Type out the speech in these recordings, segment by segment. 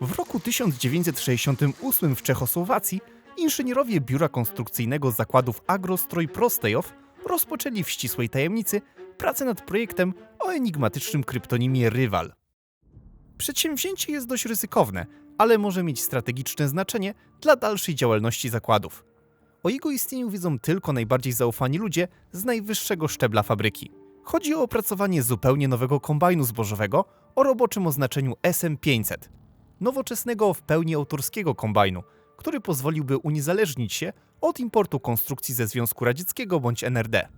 W roku 1968 w Czechosłowacji inżynierowie biura konstrukcyjnego zakładów Agrostroj Prostejow rozpoczęli w ścisłej tajemnicy pracę nad projektem o enigmatycznym kryptonimie Rywal. Przedsięwzięcie jest dość ryzykowne, ale może mieć strategiczne znaczenie dla dalszej działalności zakładów. O jego istnieniu wiedzą tylko najbardziej zaufani ludzie z najwyższego szczebla fabryki. Chodzi o opracowanie zupełnie nowego kombajnu zbożowego o roboczym oznaczeniu SM500, nowoczesnego w pełni autorskiego kombajnu, który pozwoliłby uniezależnić się od importu konstrukcji ze Związku Radzieckiego bądź NRD.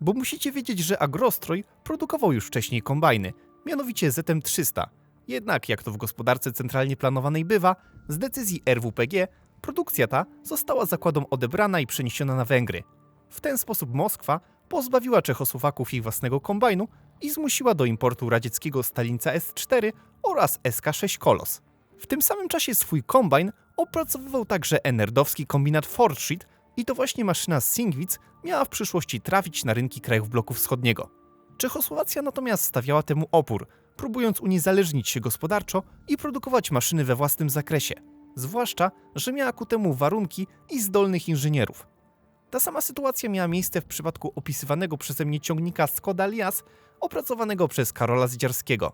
Bo musicie wiedzieć, że Agrostroj produkował już wcześniej kombajny, mianowicie ZM300. Jednak, jak to w gospodarce centralnie planowanej bywa, z decyzji RWPG produkcja ta została zakładom odebrana i przeniesiona na Węgry. W ten sposób Moskwa pozbawiła Czechosłowaków ich własnego kombajnu i zmusiła do importu radzieckiego Stalinca S4 oraz SK6 Kolos. W tym samym czasie swój kombajn opracowywał także enerdowski kombinat Fordsheet i to właśnie maszyna Singwitz miała w przyszłości trafić na rynki krajów bloku wschodniego. Czechosłowacja natomiast stawiała temu opór, próbując uniezależnić się gospodarczo i produkować maszyny we własnym zakresie, zwłaszcza, że miała ku temu warunki i zdolnych inżynierów. Ta sama sytuacja miała miejsce w przypadku opisywanego przeze mnie ciągnika Skoda Lias, opracowanego przez Karola Zdziarskiego.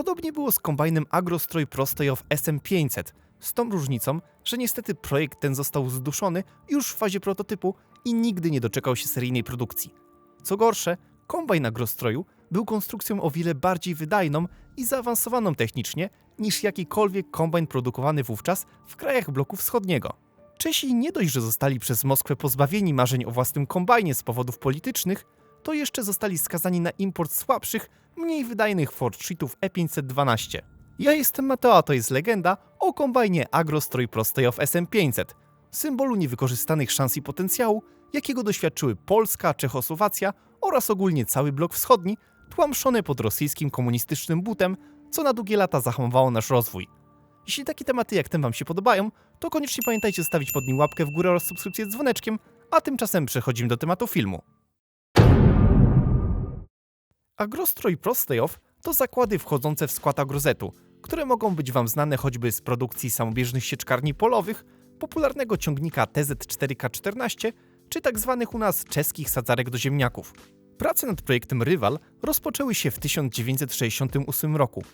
Podobnie było z kombajnem Agrostroj Prostojow SM500, z tą różnicą, że niestety projekt ten został zduszony już w fazie prototypu i nigdy nie doczekał się seryjnej produkcji. Co gorsze, kombajn Agrostroju był konstrukcją o wiele bardziej wydajną i zaawansowaną technicznie niż jakikolwiek kombajn produkowany wówczas w krajach bloku wschodniego. Czesi nie dość, że zostali przez Moskwę pozbawieni marzeń o własnym kombajnie z powodów politycznych, to jeszcze zostali skazani na import słabszych, mniej wydajnych Ford Sheetów E512. Ja jestem Mateo, a to jest legenda o kombajnie Agrostroj Prostojow SM500, symbolu niewykorzystanych szans i potencjału, jakiego doświadczyły Polska, Czechosłowacja oraz ogólnie cały blok wschodni, tłamszone pod rosyjskim komunistycznym butem, co na długie lata zahamowało nasz rozwój. Jeśli takie tematy jak ten Wam się podobają, to koniecznie pamiętajcie zostawić pod nim łapkę w górę oraz subskrypcję z dzwoneczkiem, a tymczasem przechodzimy do tematu filmu. Agrostroj Prostejow to zakłady wchodzące w skład agrozetu, które mogą być Wam znane choćby z produkcji samobieżnych sieczkarni polowych, popularnego ciągnika TZ4K14 czy tak zwanych u nas czeskich sadzarek do ziemniaków. Prace nad projektem Rywal rozpoczęły się w 1968 roku.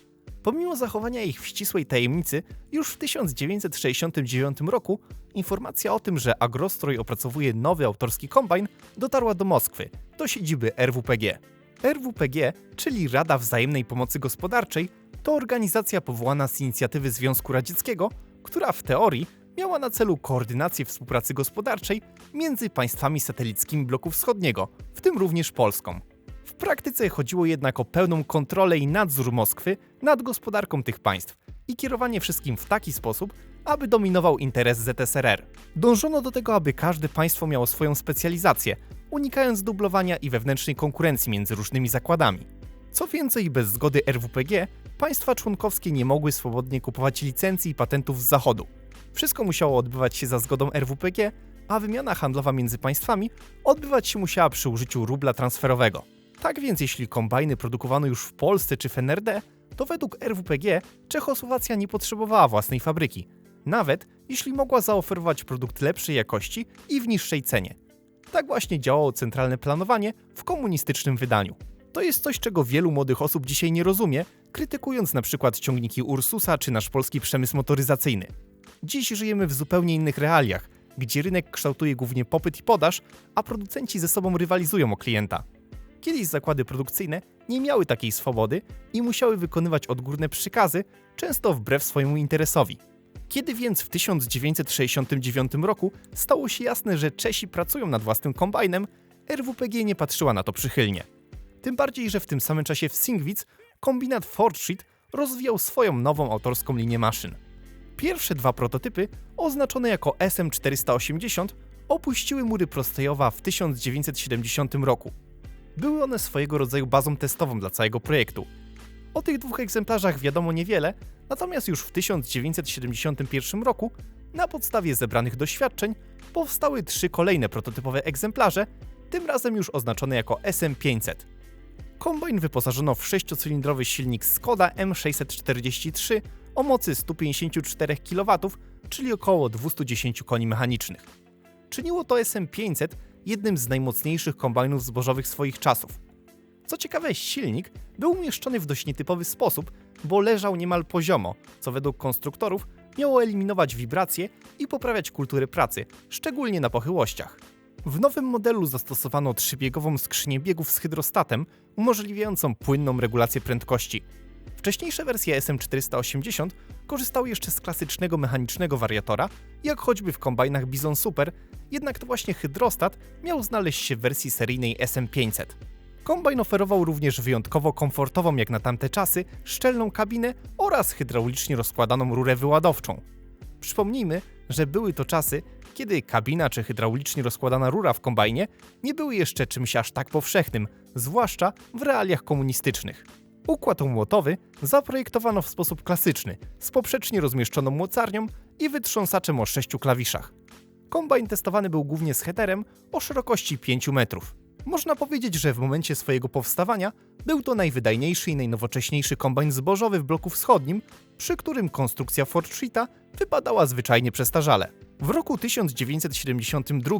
Pomimo zachowania ich w ścisłej tajemnicy, już w 1969 roku informacja o tym, że Agrostroj opracowuje nowy autorski kombajn, dotarła do Moskwy, do siedziby RWPG. RWPG, czyli Rada Wzajemnej Pomocy Gospodarczej, to organizacja powołana z inicjatywy Związku Radzieckiego, która w teorii miała na celu koordynację współpracy gospodarczej między państwami satelickimi bloku wschodniego, w tym również Polską. W praktyce chodziło jednak o pełną kontrolę i nadzór Moskwy nad gospodarką tych państw i kierowanie wszystkim w taki sposób, aby dominował interes ZSRR. Dążono do tego, aby każde państwo miało swoją specjalizację, unikając dublowania i wewnętrznej konkurencji między różnymi zakładami. Co więcej, bez zgody RWPG państwa członkowskie nie mogły swobodnie kupować licencji i patentów z zachodu. Wszystko musiało odbywać się za zgodą RWPG, a wymiana handlowa między państwami odbywać się musiała przy użyciu rubla transferowego. Tak więc jeśli kombajny produkowano już w Polsce czy w NRD, to według RWPG Czechosłowacja nie potrzebowała własnej fabryki, nawet jeśli mogła zaoferować produkt lepszej jakości i w niższej cenie. Tak właśnie działało centralne planowanie w komunistycznym wydaniu. To jest coś, czego wielu młodych osób dzisiaj nie rozumie, krytykując na przykład ciągniki Ursusa czy nasz polski przemysł motoryzacyjny. Dziś żyjemy w zupełnie innych realiach, gdzie rynek kształtuje głównie popyt i podaż, a producenci ze sobą rywalizują o klienta. Kiedyś zakłady produkcyjne nie miały takiej swobody i musiały wykonywać odgórne przykazy, często wbrew swojemu interesowi. Kiedy więc w 1969 roku stało się jasne, że Czesi pracują nad własnym kombajnem, RWPG nie patrzyła na to przychylnie. Tym bardziej, że w tym samym czasie w Singwitz kombinat Fordsheet rozwijał swoją nową autorską linię maszyn. Pierwsze dwa prototypy, oznaczone jako SM480, opuściły mury Prostejowa w 1970 roku. Były one swojego rodzaju bazą testową dla całego projektu. O tych dwóch egzemplarzach wiadomo niewiele, natomiast już w 1971 roku, na podstawie zebranych doświadczeń, powstały trzy kolejne prototypowe egzemplarze, tym razem już oznaczone jako SM500. Kombajn wyposażono w sześciocylindrowy silnik Skoda M643 o mocy 154 kW, czyli około 210 koni mechanicznych. Czyniło to SM500 jednym z najmocniejszych kombajnów zbożowych swoich czasów. Co ciekawe, silnik był umieszczony w dość nietypowy sposób, bo leżał niemal poziomo, co według konstruktorów miało eliminować wibracje i poprawiać kulturę pracy, szczególnie na pochyłościach. W nowym modelu zastosowano trzybiegową skrzynię biegów z hydrostatem, umożliwiającą płynną regulację prędkości. Wcześniejsze wersje SM480 korzystały jeszcze z klasycznego mechanicznego wariatora, jak choćby w kombajnach Bison Super, jednak to właśnie hydrostat miał znaleźć się w wersji seryjnej SM500. Kombajn oferował również wyjątkowo komfortową jak na tamte czasy szczelną kabinę oraz hydraulicznie rozkładaną rurę wyładowczą. Przypomnijmy, że były to czasy, kiedy kabina czy hydraulicznie rozkładana rura w kombajnie nie były jeszcze czymś aż tak powszechnym, zwłaszcza w realiach komunistycznych. Układ umłotowy zaprojektowano w sposób klasyczny, z poprzecznie rozmieszczoną mocarnią i wytrząsaczem o sześciu klawiszach. Kombajn testowany był głównie z headerem o szerokości 5 metrów. Można powiedzieć, że w momencie swojego powstawania był to najwydajniejszy i najnowocześniejszy kombajn zbożowy w bloku wschodnim, przy którym konstrukcja Ford Sheeta wypadała zwyczajnie przestarzale. W roku 1972,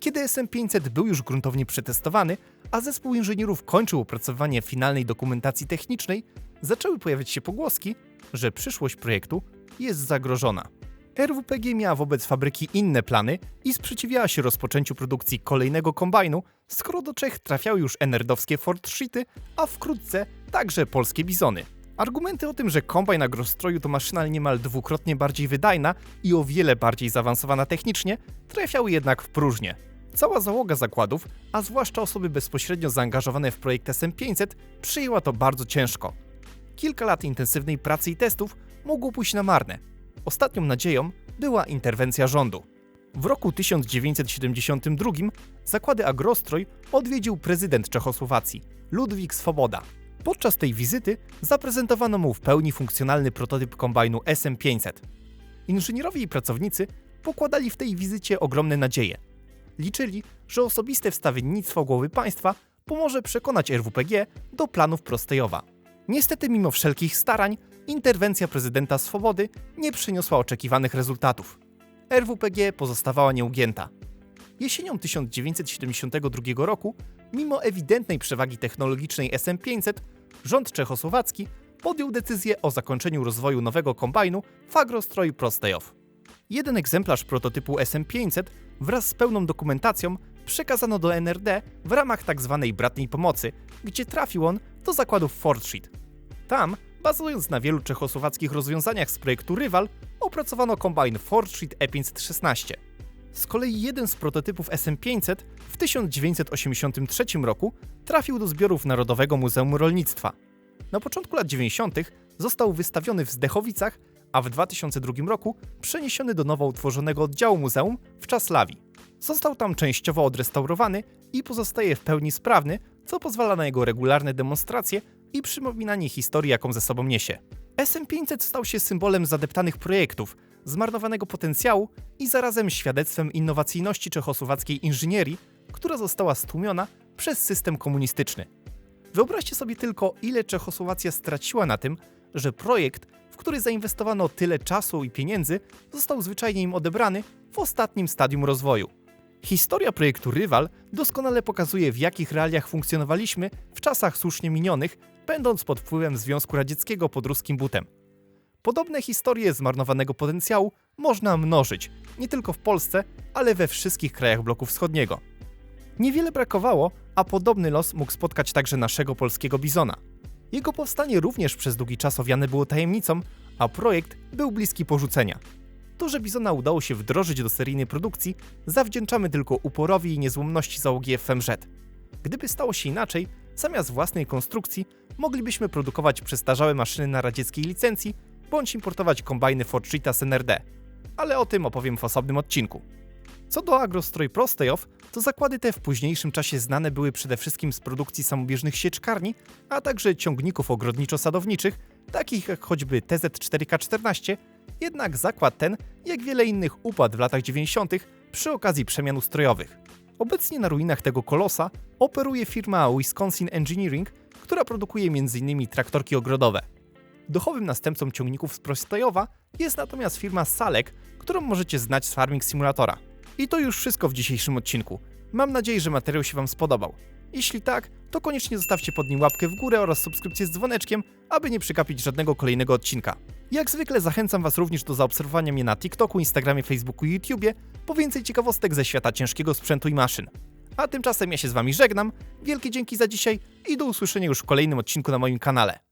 kiedy SM500 był już gruntownie przetestowany, a zespół inżynierów kończył opracowanie finalnej dokumentacji technicznej, zaczęły pojawiać się pogłoski, że przyszłość projektu jest zagrożona. RWPG miała wobec fabryki inne plany i sprzeciwiała się rozpoczęciu produkcji kolejnego kombajnu, skoro do Czech trafiały już enerdowskie Ford Sheety, a wkrótce także polskie Bizony. Argumenty o tym, że kombajn agrostroju to maszyna niemal dwukrotnie bardziej wydajna i o wiele bardziej zaawansowana technicznie, trafiały jednak w próżnię. Cała załoga zakładów, a zwłaszcza osoby bezpośrednio zaangażowane w projekt SM500, przyjęła to bardzo ciężko. Kilka lat intensywnej pracy i testów mogło pójść na marne. Ostatnią nadzieją była interwencja rządu. W roku 1972 zakłady Agrostroj odwiedził prezydent Czechosłowacji, Ludwik Swoboda. Podczas tej wizyty zaprezentowano mu w pełni funkcjonalny prototyp kombajnu SM500. Inżynierowie i pracownicy pokładali w tej wizycie ogromne nadzieje. Liczyli, że osobiste wstawiennictwo głowy państwa pomoże przekonać RWPG do planów Prostejowa. Niestety, mimo wszelkich starań, interwencja prezydenta Swobody nie przyniosła oczekiwanych rezultatów. RWPG pozostawała nieugięta. Jesienią 1972 roku, mimo ewidentnej przewagi technologicznej SM500, rząd czechosłowacki podjął decyzję o zakończeniu rozwoju nowego kombajnu Fagrostroj Prostejow. Jeden egzemplarz prototypu SM500 wraz z pełną dokumentacją przekazano do NRD w ramach tzw. Tak bratniej pomocy, gdzie trafił on do zakładów Fordsheet. Tam, bazując na wielu czechosłowackich rozwiązaniach z projektu Rywal, opracowano kombajn Fordsheet E516. Z kolei jeden z prototypów SM500 w 1983 roku trafił do zbiorów Narodowego Muzeum Rolnictwa. Na początku lat 90. został wystawiony w Zdechowicach, a w 2002 roku przeniesiony do nowo utworzonego oddziału muzeum w Czaslawi. Został tam częściowo odrestaurowany i pozostaje w pełni sprawny, co pozwala na jego regularne demonstracje i przypominanie historii, jaką ze sobą niesie. SM500 stał się symbolem zadeptanych projektów, zmarnowanego potencjału i zarazem świadectwem innowacyjności czechosłowackiej inżynierii, która została stłumiona przez system komunistyczny. Wyobraźcie sobie tylko, ile Czechosłowacja straciła na tym, że projekt, w który zainwestowano tyle czasu i pieniędzy, został zwyczajnie im odebrany w ostatnim stadium rozwoju. Historia projektu Rywal doskonale pokazuje, w jakich realiach funkcjonowaliśmy czasach słusznie minionych, będąc pod wpływem Związku Radzieckiego pod ruskim butem. Podobne historie zmarnowanego potencjału można mnożyć, nie tylko w Polsce, ale we wszystkich krajach bloku wschodniego. Niewiele brakowało, a podobny los mógł spotkać także naszego polskiego bizona. Jego powstanie również przez długi czas owiane było tajemnicą, a projekt był bliski porzucenia. To, że bizona udało się wdrożyć do seryjnej produkcji, zawdzięczamy tylko uporowi i niezłomności załogi FMZ. Gdyby stało się inaczej, zamiast własnej konstrukcji moglibyśmy produkować przestarzałe maszyny na radzieckiej licencji bądź importować kombajny Fortrita z NRD. Ale o tym opowiem w osobnym odcinku. Co do Agrostroj Prostejow, to zakłady te w późniejszym czasie znane były przede wszystkim z produkcji samobieżnych sieczkarni, a także ciągników ogrodniczo-sadowniczych, takich jak choćby TZ4K14, jednak zakład ten, jak wiele innych, upadł w latach 90. przy okazji przemian ustrojowych. Obecnie na ruinach tego kolosa operuje firma Wisconsin Engineering, która produkuje m.in. traktorki ogrodowe. Duchowym następcą ciągników z Prostojowa jest natomiast firma Salek, którą możecie znać z Farming Simulatora. I to już wszystko w dzisiejszym odcinku. Mam nadzieję, że materiał się Wam spodobał. Jeśli tak, to koniecznie zostawcie pod nim łapkę w górę oraz subskrypcję z dzwoneczkiem, aby nie przegapić żadnego kolejnego odcinka. Jak zwykle zachęcam Was również do zaobserwowania mnie na TikToku, Instagramie, Facebooku i YouTubie po więcej ciekawostek ze świata ciężkiego sprzętu i maszyn. A tymczasem ja się z Wami żegnam, wielkie dzięki za dzisiaj i do usłyszenia już w kolejnym odcinku na moim kanale.